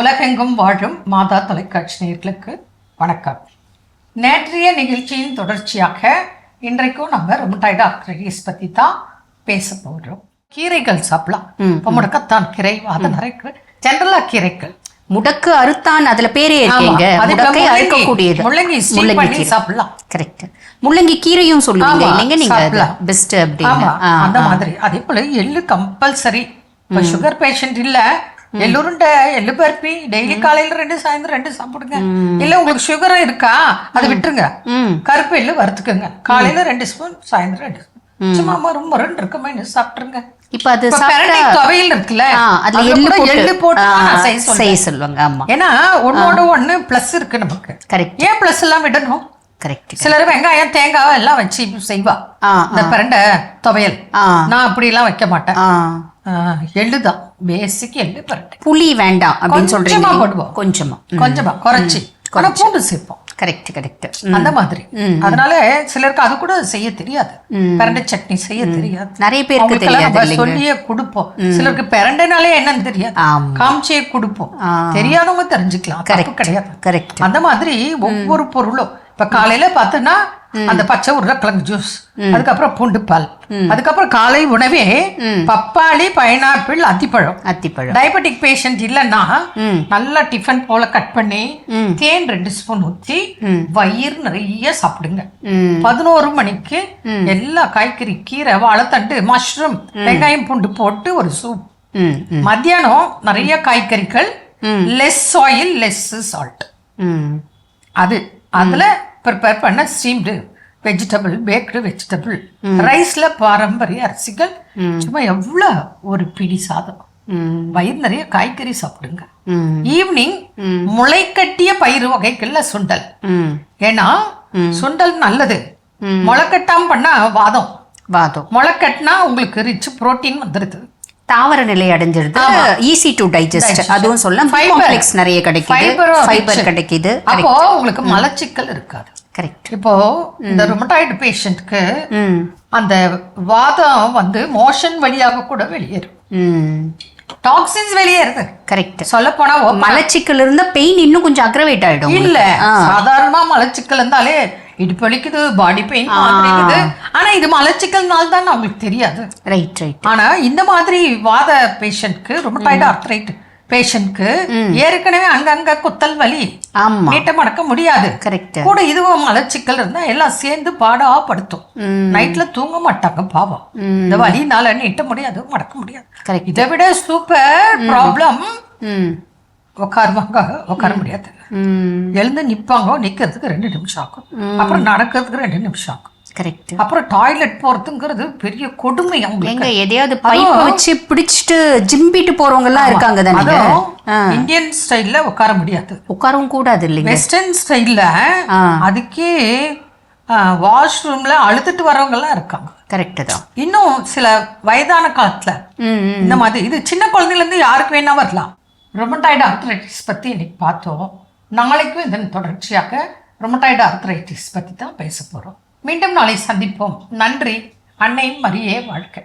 உலகெங்கும் வாழும் மாதா தொலைக்காட்சி நேயர்களுக்கு வணக்கம். நேற்றைய நிகழ்ச்சியின் தொடர்ச்சியாக இன்றைக்கும் நம்ம ரொமட்டாய்டு ஆர்த்ரைட்டிஸ் பற்றி தான் பேச போகிறோம் கீரைகள் சாப்பிடலாம். இப்போ முடக்கத்தான் கீரை வாதநரை ஜென்ரலாக கீரைகள். முடக்கு அறுத்தான் அதுல பேரே இருக்கீங்க. அது முடக்கை அறுக்கக்கூடியது. முள்ளங்கி முள்ளங்கி சாப்பிடலாம். கரெக்ட் முள்ளங்கி கீரையும் சொல்லுவீங்க. இல்லைங்க நீங்க. பெஸ்ட் அப்படின்னு. அந்த. மாதிரி. அதே போல எள்ளு கம்பல்சரி சுகர் பேஷண்ட் இல்ல எள்ளுருண்டை எள்ளு பருப்பி டெய்லி காலையில ரெண்டு சாயந்தரம் ரெண்டு சாப்பிடுங்க. இல்ல உங்களுக்கு சுகரும் இருக்கா அதை விட்டுருங்க. கருப்பு எள்ளு வறுத்துக்குங்க. காலையில ரெண்டு ஸ்பூன் சாயந்தரம் ரெண்டு ஸ்பூன் சும்மா மறு மருன்னு இருக்க மாதிரி சாப்பிட்டுருங்க. இப்ப அது துவையல் இருக்குல்ல அதுல எள்ளு எள்ளு போட்டு செய்ய சொல்லுவாங்க ஆமா. ஏன்னா ஒன்னோட ஒண்ணு பிளஸ் இருக்கு நமக்கு. கரெக்ட் ஏன் பிளஸ் எல்லாம் விடணும்? கரெக்ட் சிலர் வெங்காயம் தேங்காய் எல்லாம் வச்சு செய்வா. இந்த பிரண்டை துவையல். நான் அப்படிலாம் வைக்க மாட்டேன். எள்ளுதான் பேசிக் எள்ளு பிரண்டை புளி வேண்டாம் அப்படின்னு சொல்றீங்க போடுவோம். கொஞ்சமா கொஞ்சமா குறைச்சி ஆனா பூண்டு சேர்ப்போம் கரெக்ட் கரெக்ட் அந்த மாதிரி அதனால சிலருக்கு அது கூட செய்ய தெரியாது பிரண்டை சட்னி செய்ய தெரியாது நிறைய பேருக்கு தெரியாது சொல்லியே கொடுப்போம் சிலருக்கு பிரண்டைனாலே என்னன்னு தெரியாது காமிச்சே கொடுப்போம் தெரியாதவங்க தெரிஞ்சுக்கலாம் தப்பு கிடையாது கரெக்ட் அந்த மாதிரி ஒவ்வொரு பொருளும் இப்ப காலையில பார்த்தோன்னா அந்த பச்சை உருளைக்கிழங்கு ஜூஸ். அதுக்கப்புறம் பூண்டு பால். அதுக்கப்புறம் காலை உணவே பப்பாளி பைனாப்பிள் அத்திப்பழம். அத்திப்பழம். டயபெட்டிக் பேஷண்ட் இல்லைன்னா. நல்லா டிஃபன் போல கட் பண்ணி. தேன் ரெண்டு ஸ்பூன் ஊற்றி வயிறு நிறைய சாப்பிடுங்க. பதினோரு மணிக்கு எல்லா காய்கறி கீரை வாழைத்தண்டு மஷ்ரூம் வெங்காயம் பூண்டு போட்டு ஒரு சூப் மத்தியானம் நிறைய காய்கறிகள் லெஸ் ஆயில் லெஸ் சால்ட் அது. அதுல ப்ரிப்பேர் பண்ண ஸ்டீம்டு வெஜிடபிள் பேக்டு வெஜிடபிள் ரைஸ்ல பாரம்பரிய அரிசிகள் சும்மா எவ்வளோ ஒரு பிடி சாதம். வயிறு நிறைய காய்கறி சாப்பிடுங்க. ஈவினிங் முளைக்கட்டிய பயிறு வகைகள்ல சுண்டல். ஏன்னா சுண்டல் நல்லது. முளைக்கட்டாம பண்ணா வாதம். வாதம். முளைக்கட்டினா உங்களுக்கு ரிச் புரோட்டீன் வந்துடுது தாவர நிலை அடைஞ்சிருது. ஈஸி டு டைஜஸ்ட் அதுவும் சொல்ல. காம்ப்ளெக்ஸ் நிறைய கிடைக்குது. ஃபைபர். கிடைக்குது. அப்போ உங்களுக்கு மலச்சிக்கல் இருக்காது. கரெக்ட் இப்போ இந்த ருமட்டாய்டு பேஷண்ட்க்கு அந்த வாதம் வந்து மோஷன் வழியாக கூட வெளியேறும். ம். டாக்ஸின்ஸ் வெளியேறுது. கரெக்ட் சொல்ல போனா மலச்சிக்கல் இருந்தா பெயின் இன்னும் கொஞ்சம் அக்ரவேட் ஆயிடும் இல்ல. சாதாரணமா மலச்சிக்கல் இருந்தாலே இடுப்பு வலிக்குது பாடி பெயின் இருக்குது ஆனா இது மலச்சிக்கல்னால தான் அவங்களுக்கு தெரியாது. ரைட் ரைட் ஆனா இந்த மாதிரி வாத பேஷண்ட்க்கு ருமட்டாய்டு ஆர்த்ரைட் பேஷண்ட்க்கு ஏற்கனவே அங்கங்க குத்தல் வலி நீட்ட மடக்க முடியாது. கரெக்ட் கூட இதுவும் மலச்சிக்கல் இருந்தா எல்லாம் சேர்ந்து பாடா படுத்தும் நைட்ல தூங்க மாட்டாங்க பாவம். இந்த வலினால நீட்ட முடியாது மடக்க முடியாது. இதை விட சூப்பர் ப்ராப்ளம் உட்காருவாங்க உட்கார முடியாது. எழுந்து நிப்பாங்க நிக்கிறதுக்கு ரெண்டு நிமிஷம் ஆகும் அப்புறம் நடக்கிறதுக்கு ரெண்டு நிமிஷம் ஆகும் கரெக்ட் அப்புறம் டாய்லெட் போறதுங்கிறது பெரிய கொடுமை எங்க எதையாவது பைப் வச்சு பிடிச்சிட்டு ஜிம்பிட்டு போறவங்க எல்லாம் இருக்காங்க தானே இந்தியன் ஸ்டைல்ல உட்கார முடியாது. உட்காரவும் கூடாது இல்லைங்க? வெஸ்டர்ன் ஸ்டைல்ல. அதுக்கே வாஷ்ரூம்ல அழுத்துட்டு வரவங்க எல்லாம் இருக்காங்க. கரெக்ட் தான். இன்னும் சில வயதான காலத்துல. இந்த மாதிரி இது சின்ன குழந்தையில இருந்து யாருக்கு வேணா வரலாம். ரொமட்டாய்டு ஆர்த்ரைட்டிஸ் பற்றி இன்றைக்கி பார்த்தோம். நாளைக்கும் இதன் தொடர்ச்சியாக ரொமட்டாய்டு ஆர்த்ரைட்டிஸ் பற்றி தான் பேச போகிறோம் மீண்டும் நாளை சந்திப்போம். நன்றி. அன்னை மரியே வாழ்க்கை